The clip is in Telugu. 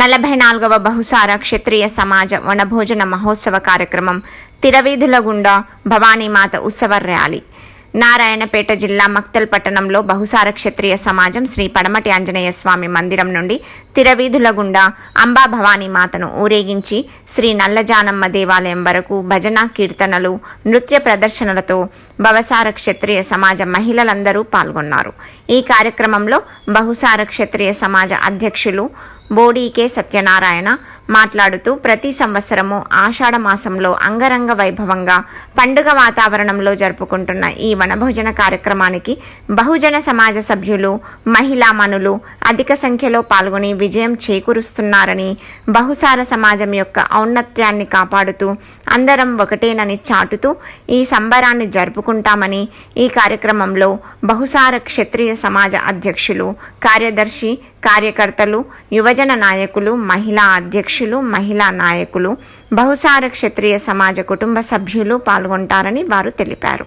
నలభై నాలుగవ బహుసార క్షత్రియ సమాజ వనభోజన మహోత్సవ కార్యక్రమం తిరవీధుల గుండా భవానీమాత ఉత్సవ ర్యాలీ. నారాయణపేట జిల్లా మక్తల్ పట్టణంలో బహుసార క్షత్రియ సమాజం శ్రీ పడమటి ఆంజనేయ స్వామి మందిరం నుండి తిరవీధుల గుండా అంబా భవానీ మాతను ఊరేగించి శ్రీ నల్లజానమ్మ దేవాలయం వరకు భజన కీర్తనలు నృత్య ప్రదర్శనలతో భవసార క్షత్రియ సమాజ మహిళలందరూ పాల్గొన్నారు. ఈ కార్యక్రమంలో బహుసార క్షత్రియ సమాజ అధ్యక్షులు బోడీకే సత్యనారాయణ మాట్లాడుతూ ప్రతి సంవత్సరము ఆషాఢ మాసంలో అంగరంగ వైభవంగా పండుగ వాతావరణంలో జరుపుకుంటున్న ఈ వనభోజన కార్యక్రమానికి బహుజన సమాజ సభ్యులు మహిళా మనులు అధిక సంఖ్యలో పాల్గొని విజయం చేకూరుస్తున్నారని బహుసార సమాజం యొక్క ఔన్నత్యాన్ని కాపాడుతూ అందరం ఒకటేనని చాటుతూ ఈ సంబరాన్ని జరుపుకుంటామని ఈ కార్యక్రమంలో బహుసార క్షత్రియ సమాజ అధ్యక్షులు కార్యదర్శి కార్యకర్తలు యువ యువజన నాయకులు మహిళా అధ్యక్షులు మహిళా నాయకులు బహుసార క్షత్రియ సమాజ కుటుంబ సభ్యులు పాల్గొంటారని వారు తెలిపారు.